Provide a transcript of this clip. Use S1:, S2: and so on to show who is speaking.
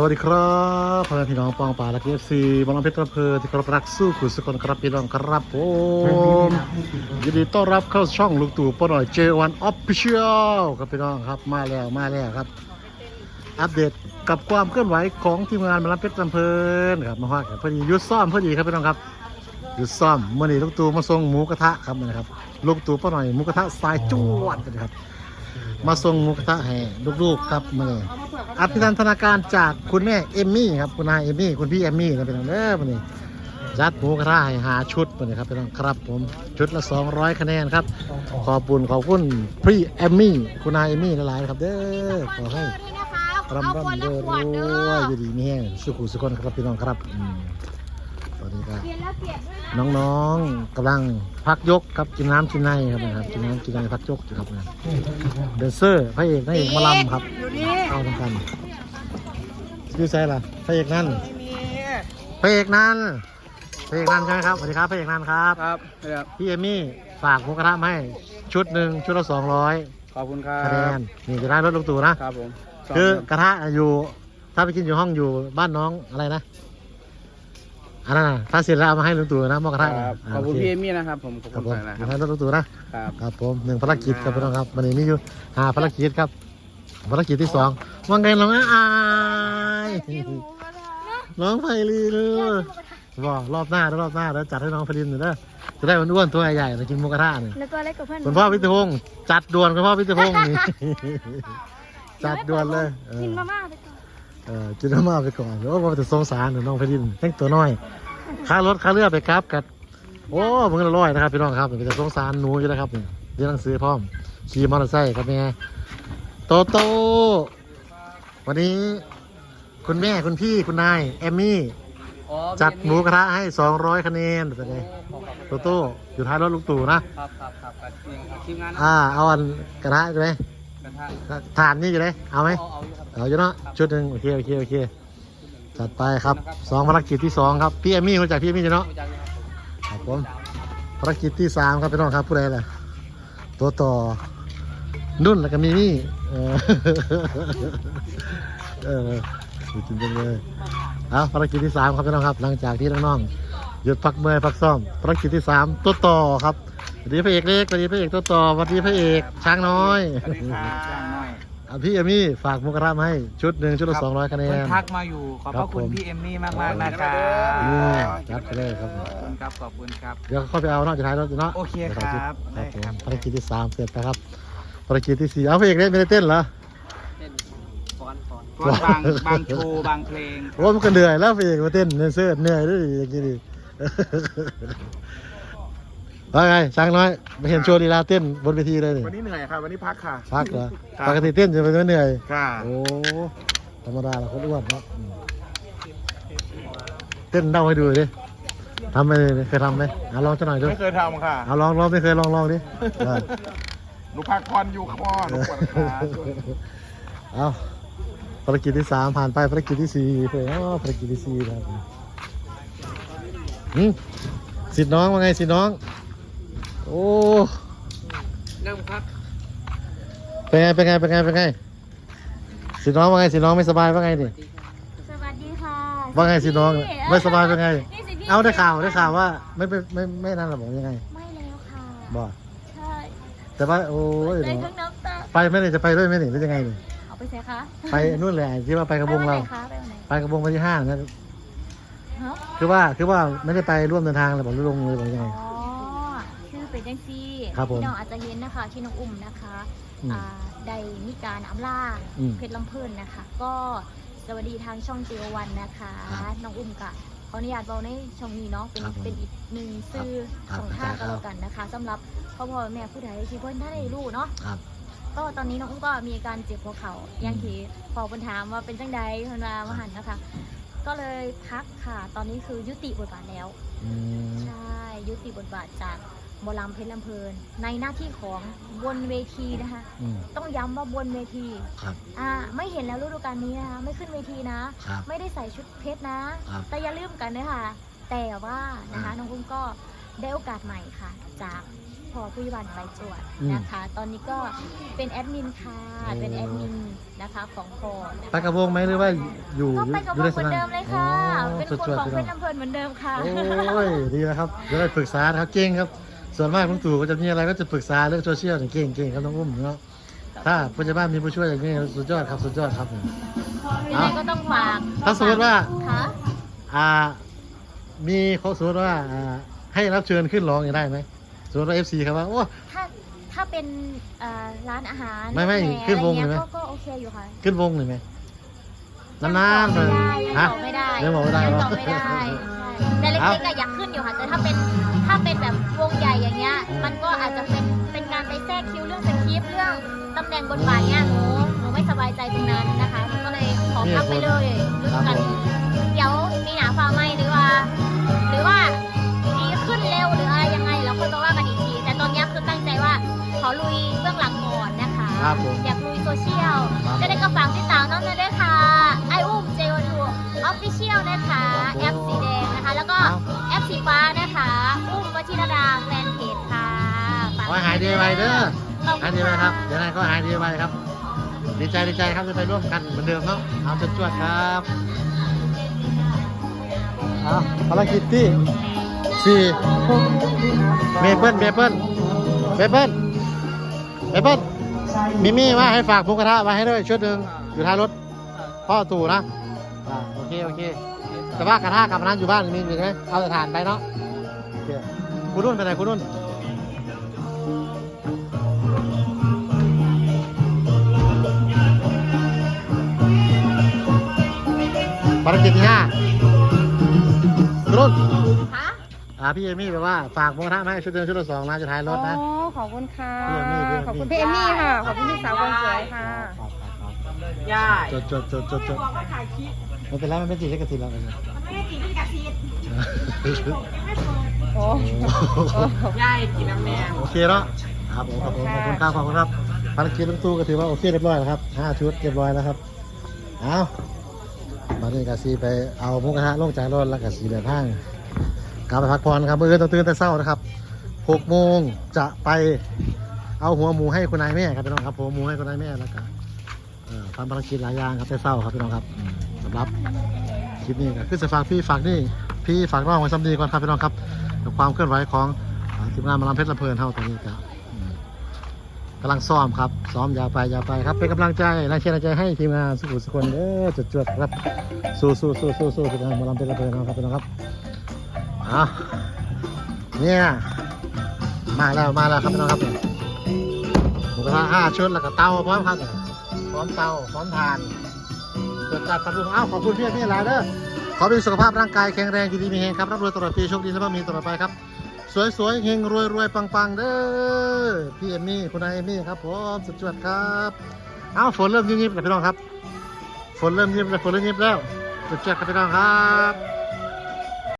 S1: สวัสดีครับพ่อแม่พี่น้องปองป่าและเอฟซีบอลลัมเพชรอำเภอที่กรับรักสู้ขุนสกลครับพี่น้องครับผมยินดีต้อนรับเข้าช่องลูกตู่ป้าหน่อยเจวันออฟฟิเชียลครับพี่น้องครับมาแล้วมาแล้วครับ อัปเดตกับความเคลื่อนไหวของทีมงานบอลลัมเพชรอำเภอครับมาว่ากันพอดียุดซ่อมพอดีครับพี่น้องครับยุดซ่อมเมื่อนี้ลูกตู่มาส่งหมูกระทะครับนะครับลูกตู่ป้าหน่อยหมูกระทะสายจวดนะครับ มาส่งหมูกระทะให้ลูกๆครับมื่อนี้อภินันทนาการจากคุณแม่เอมมี่ครับคุณนายเอมมี่คุณพี่เอมมี่นะเป็นเด้อวันนี้จัดหมูกระทะให้หาชุดวันนี้ครับเป็นครับผมชุดละ 200 คะแนนครับ ขอบคุณขอบคุณพี่เอมมี่คุณนายเอมมี่หลายๆครับเด้อขอให้
S2: ด้วยนะคะ
S1: ร่ำ
S2: เอาคน
S1: ร่ำ
S2: ละ
S1: เด้อ
S2: ขวดเด้อ
S1: อยู่ดีมีแห้งสุขุสุขคนครับพี่น้องครับอืม ตอนนี้ก็
S2: เปลี่ยนแล้วเปลี่ยนด้วยนะ
S1: น้องๆกำลังพักยกครับกินน้ำกินในครับนะครับกินน้ำกินในพักยกอยู่ครับนะเดนเซอร์พระเอกนางเอกหมาลำครับ
S2: อยู่นี่
S1: เอาทำกันชื่อใช่ล่ะพระเอกนั่น
S3: ไม่มี
S1: พระเอกนั่นพระเอกนั่นใช่ไหมครับสวัสดีครับพระเอกนั่นครับ
S3: ครับครับ
S1: พี่เอมี่ฝากหมูกระทะมาให้ชุดหนึ่งชุดละสองร้อย
S3: ขอบคุณครั
S1: คะแน
S3: บ
S1: นนี่จะได้รถลูกตู่นะครับ
S3: ผม
S1: คือกระทะอยู่ถ้าไปกินอยู่ห้องอยู่บ้านน้องอะไรนะ อันนั้นน่ะถ้าเสร็จแล้วเอามาให้ลุงตู่นะหม้อกระทะ
S3: ครับาขอบคุณ
S1: โเพี่
S3: เอมี่นะครับผมขอบ
S1: ครับ
S3: คุ
S1: ผ
S3: ณ
S1: ม
S3: นะค
S1: ให้
S3: รับ
S1: รถลุงตู่นะ ครับครับผมหนึ่งภารกิจครับพี่น้องครับวันนี้มีอยู่ห้าภารกิจครับภารกิจที่สองว่าไงน้องอายน้องไพลีเลยบอกรอบหน้าเดี๋ยวรอบหน้าแล้วจัดให้น้องไพลินหน่อยเด้อจะได้อ้วนๆตัวใหญ่ๆนะกินหมูกระทะนี่
S2: แล้วตัวเล็กกับเพื่อน
S1: คุณพ่อพิทพงศ์จัดด่วนคุณพ่อพิทพงศ์นี่ จัดด่วนเลยเอ
S2: กิน
S1: อ
S2: มาม่าไปก่อน
S1: เออกินมาม่าไปก่อนโอ้ผมจะสงสารหนูน้องไพลินแค่ตัวน้อยค่ารถค่าเรือไปครับกับโอ้มึงละร้อยนะครับพี่น้องครับเป็นจะสงสารหนูอยู่นะครับนี่เรียนหนังสือพร้อมขี่มอเตอร์ไซค์ครับแม่โตโตวันนี้คุณแม่คุณพี่คุณนายแอมมี่จัดหมูกระทะให้ 200 คะแนนเป็นไงโตโต้อยู่ท้ายรถลุงตู่นะ
S3: ครับครับครับทีมงาน
S1: อ่าเอาอันกระทะใช่ไหม
S3: ระทะ
S1: ฐานนี่อยู่เลยเอาไหม
S3: เอาเอาอยู่ครับ
S1: เอาอยู่เนาะชุดหนึ่งโอเคโอเคโอเคจัดไปครับสองภารกิจที่สองครับพี่เอมมี่รู้จักพี่เอมมี่เนาะ
S3: รู้จักอยู่ครับผม
S1: ครับผมภารกิจที่สามครับพี่น้องครับผู้ใดล่ะตัวต่อนุ่นแล้วก็มีมี่เออเออสุดจริงๆเลยเอาภารกิจที่สามครับพี่น้องครับ หลังจากที่น้องๆหยุดพักเมื่อยพักซ่อมภารกิจที่สามตัวต่อครับส วัสดีพระเอกเล็กสวัสดีพระเอกตัวต่อสวัสดีพระเอกช้างน้อย
S3: สวัสดีครับจ้างหน่อย
S1: อะพี่เอมี่ฝากหมุกระทะมาให้ชุดหนึ่งชุดละสองร้อยคะแน
S3: เพิ่
S1: น
S3: นทักมาอยู่ขอบพระคุณ
S1: ครับผม
S3: พี่เอมมี่มากมากๆนะครับ
S1: นี่จัดไปเลยครับ
S3: ขอบคุณครับขอบคุณครับ
S1: เดี๋ยวเข้าไปเอาเนาะจะท้ายรถเนาะ
S3: โอเคครับ
S1: ค
S3: ได้
S1: รับผม
S3: ครับ
S1: ภารกิจที่สามเสร็จแล้วครับภารกิจที่สี่เอาพระเอกเล่นไม่ได้เต้นเหรอ
S3: เต้นฟ้อนฟ้อนฟ้อนบางบางโชว์บางเพลง
S1: โอ้มันก็เหนื่อยแล้วพระเอกมาเต้นเนเซอร์เหนื่อยด้วยดิอย่างนี้ดิ ว่าไงช้างน้อยไม่เห็นโชว์ลีลาเต้นบนเวทีเลยนี่
S4: วันนี้เหนื่อยค่ะ วันนี้พักค่ะ
S1: พักเหรอ
S4: ครับ
S1: ปกติเต้นจะไม่เหนื่อย
S4: ค่ะ
S1: โอ้ธรรมดาละคนอ้วนเนาะอืมเต้นเด้าให้ดูดิทำไปเลยเคยทำไหมเอาลองสักหน่อยดู
S4: ไม่เคยทำค่ะ
S1: เอาลองลองไม่เคยลองลองดิเออ
S4: หนูพักผ่อนอยู่ค่ะพ่อหนูปวดขา
S1: เอาภารกิจที่สามผ่านไปภารกิจที่สี่เพื่อนอ๋อภารกิจที่สี่นะครับหืมสิทธิ์น้องว่าไงสิทธิ์น้อง โอ้
S3: นั่งพัก
S1: เป็นไงเป็นไงเป็นไงเป็นไงสิทธิ์น้องว่าไงสิทธิ์น้องไม่สบายว่าไงดิ
S2: สวัสดีค่ะ
S1: ว่าไงสิน้องไม่สบายเป็นไง
S2: นี่สิพี่
S1: เอาได้ข่าวได้ข่าวว่าไม่ไม่ไม่ไม่นั่นหรอบอกยังไง
S2: ไม่แล้วค่ะ
S1: บอก
S2: ใช่
S1: แต่ว่าโอ้ย
S2: ได้
S1: เดี๋ยว
S2: ทั้งน้ำตา
S1: ไปไม่ได้จะไปด้วยไหมนี่หรือยังไงนี่
S2: เอาไปใส่คะ
S1: ไปนู่นเลยที่ว่าไปกระบงเรา
S2: ไปวันไหนคะไปวันไหน
S1: ไปกระบงวันที่ห้านะ
S2: ฮะ
S1: คือว่าคือว่าไม่ได้ไปร่วมเดินทางเลยบอกหรือลงเลยบอกยังไง
S2: อ๋อชื่อเป็นจังซี่
S1: ครับผม
S2: พี่น้องอาจจะเห็นนะคะที่น้องอุ้มนะคะ
S1: อืม
S2: อ่าได้มีการอำลา
S1: อืม
S2: เพชรลำเพิ่นนะคะ ก็สวัสดีทางช่องเจอวันนะคะ
S1: ครับ
S2: น้องอุ้มกะขออนุญาตบอกในช่องนี้เนาะเป็น
S1: ครับผม
S2: เป็นอีกหนึ่งซื้อ
S1: ครับ
S2: ของท่าง
S1: ครั
S2: ก็
S1: บ
S2: แล้วกันนะคะสำหรับพ่อพ่อแม่ผู้ใดที่เพิ่นท่านได้รู้เนาะ
S1: ครับ
S2: ก็ตอนนี้น้องอุ้มก็มีอาการเจ็บหัวเข่าอย่างที่พอเพิ่นถามว่าเป็นจังใดเพิ่นว่ามาหันนะคะ ก็เลยพักค่ะ ตอนนี้คือยุติบทบาทแล้ว
S1: อืม
S2: ใช่ ยุติบทบาทจาก หมอลำเพชรลำเพลินในหน้าที่ของบนเวทีนะคะ
S1: อืม
S2: ต้องย้ำว่าบนเวที
S1: ครับ
S2: อ่าไม่เห็นแล้วฤดูกาลนี้นะคะไม่ขึ้นเวทีนะ
S1: ครับ
S2: ไม่ได้ใส่ชุดเพชรนะ
S1: ครับ
S2: แต่อย่าลืมกันนะคะแต่ว่านะคะ
S1: อ่า
S2: น้องอุ้มก็ได้โอกาสใหม่ค่ะ จากพอผู้ยบันไปจวด
S1: อืม
S2: นะคะ ตอนนี้ก็เป็นแอดมินค่ะเป็นแอดมินนะคะของพอนะคะ
S1: ไปกับวงไหมหรือว่าอยู่
S2: ก็ไปกับวงเหมือนเดิมเลยค่ะ เป็น
S1: สุด
S2: คน
S1: ยอด
S2: ของ
S1: พี่
S2: เพ
S1: น้อง
S2: ชรลำเพลินเหมือนเดิมค่ะ
S1: โอ้ยดีแล้วครับเดี๋ยวได้ปรึกษานะครับเก่งครับ ส่วนมากลุงตู่ก็จะมีอะไรก็จะปรึกษาเรื่องโซเชียลเนี่ยเก่งเก่งครับน้องอุ้มเนาะถ้าปัจจุบันมีผู้ช่วยอย่างนี้สุดยอดครับสุดยอดครับ
S2: ยังไงก็ต้องฝาก
S1: ถ้าสมมติว่า
S2: ค่ะ
S1: อ่า มีเขาสมมติว่าอ่าให้รับเชิญขึ้นร้องอย่างได้ไหมสมมติว่าเอฟซีครับว่าโอ้
S2: ถ้าถ้าเป็นเอ่อร้านอาหาร
S1: ไม่ไม่
S2: แห
S1: ขึ้นวง
S2: อะไร
S1: เลยไหม
S2: เงี้ยก็ก็โอเคอยู่ค่ะ
S1: ขึ้นวงหน่อยไหมนานๆ
S2: ยัง
S1: เลย
S2: บ
S1: ฮะ
S2: อกไม่ได้
S1: ยังบอกไม่ได้
S2: ยัง
S1: เหร
S2: บ
S1: อ
S2: อกไม่ได้ ใช่แต่เล็ก
S1: เอ้า
S2: ๆก็อยากขึ้นอยู่ค่ะแต่ถ้าเป็นถ้าเป็นแบบว งใหญ่อย่างเงี้ยมันก็อาจจะเป็นเป็นการไปแทรกคิวเรื่องสคริปต์เรื่องตำแหน่งบทบาทเนี่ยหนูหนูไม่สบายใจตรงนั้นนะคะหนูก็เลยขอพักไปเลยเรื่องกันเดี๋ยวมีหนาฟ้าไหมหรือว่า หรือว่าดีขึ้นเร็วหรืออะไรยังไงเราค่อยมาว่ากันอีกที แต่ตอนเนี้ยคือตั้งใจว่าขอลุยเบื้องหลังก่อนนะคะ
S1: ครับผม
S2: อยากลุยโซเชียล
S1: ครับ
S2: ก็ได้กระฝากติดตามน้องเา
S1: ยดีไวเด้อหายดีไวครับ เดี๋ยวไหนก็หายดีไวครับ ดีใจดีใจครับจะไปร่วมกันเหมือนเดิมเนาะเอาจวดๆครับเอาภารกิจที่สี่เมเปิลเมเปิลเมเปิลเมเปิลมิมี่ว่าให้ฝากหมุกระทะไว้ให้ด้วยชุดหนึ่งอยู่ท้ายรถพ่อตู่นะโอเคโอเค แต่ว่ากระทะกับนั้นอยู่บ้านมีมีไหมเอาแต่ถ่านไปเนาะโอเคคุณนุ่นไปไหนคุณนุ่น ภารกิจที่ห้าคุณนุ่น
S2: คะ
S1: อ่าพี่เอมี่แบบว่าฝากหมูกระทะมาให้ชุดเดิมชุดละสองนะจะท้ายรถนะ
S5: อ๋อขอบคุณค่ะ
S1: พี่เอมมี่พี่เอมมี่
S5: ขอบคุณพี่เอมมี่ค่ะ ขอบคุณพี่สาวคนสวยค่ะ
S1: ครับครับครับ
S3: ย่า
S1: จดจดจดจดจดไม่เป็นไรมันเป็นสีเลขกระสีแล้วกัน
S5: โอ้
S3: ย่ากินน้ำแดง
S1: โอเคเนาะครับผมครับผมขอบคุณครับขอบคุณครับภารกิจลุงตู้ก็ถือว่าโอเคเรียบร้อยแล้วครับห้าชุดเรียบร้อยแล้วครับเอามานี่กาซีไปเอาหมุกกระทะลงจากรถแล้วกาซีเดินทางกลับไปพักผ่อนครับเมื่อคืนต้องตื่นแต่เช้านะครับหกโมงจะไปเอาหัวหมูให้คุณนายแม่ครับพี่น้องครับหัวหมูให้คุณนายแม่แล้วก็ทำภารกิจหลายอย่างครับแต่เช้าครับพี่น้องครับสำหรับคลิปนี้ก็คือจะฝากพี่ฝากนี่พี่ฝากน้องไว้ซ้ำดีก่อนครับพี่น้องครับ กับความเคลื่อนไหวของทีมงานมาลำเพชรลำเพลินเท่าตอนนี้ครับกำลังซ้อมครับซ้อมอยาวไปอยาวไปครับเป็นกำลังใจแรงเชียร์ใจให้ทีมงานสุขุมสุคนเด้อจุดจวดๆครับสู้สู้สู้สู้สู้ทีมงานมาลำเป็นระเบินะครับพี่น้องครับอะเนี่ยมาแล้วมาแล้วครับพี่น้องครับหมูกระทะห้าชุดแล้วก็เตาพร้อมครับพร้อมเตาพร้อมทานจดจัดครับลูกเอ้าขอบคุณพี่พี่หลายเด้อ ขอเป็นสุขภาพร่างกายแข็งแรงอยู่ดีมีแรงครับรับรวยตลอดปีโชคดีสบายมีตลอดไปครับ สวยๆเฮงรวยรวยๆปังๆเด้อพี่เอมมี่คุณนายเอมมี่ครับผมสุดยอดครับเอาฝนเริ่มยิบๆแล้วพี่น้องครับฝนเริ่มยิบแล้วฝนเริ่มยิบแล้วสุดยอดครับพี่น้องครับ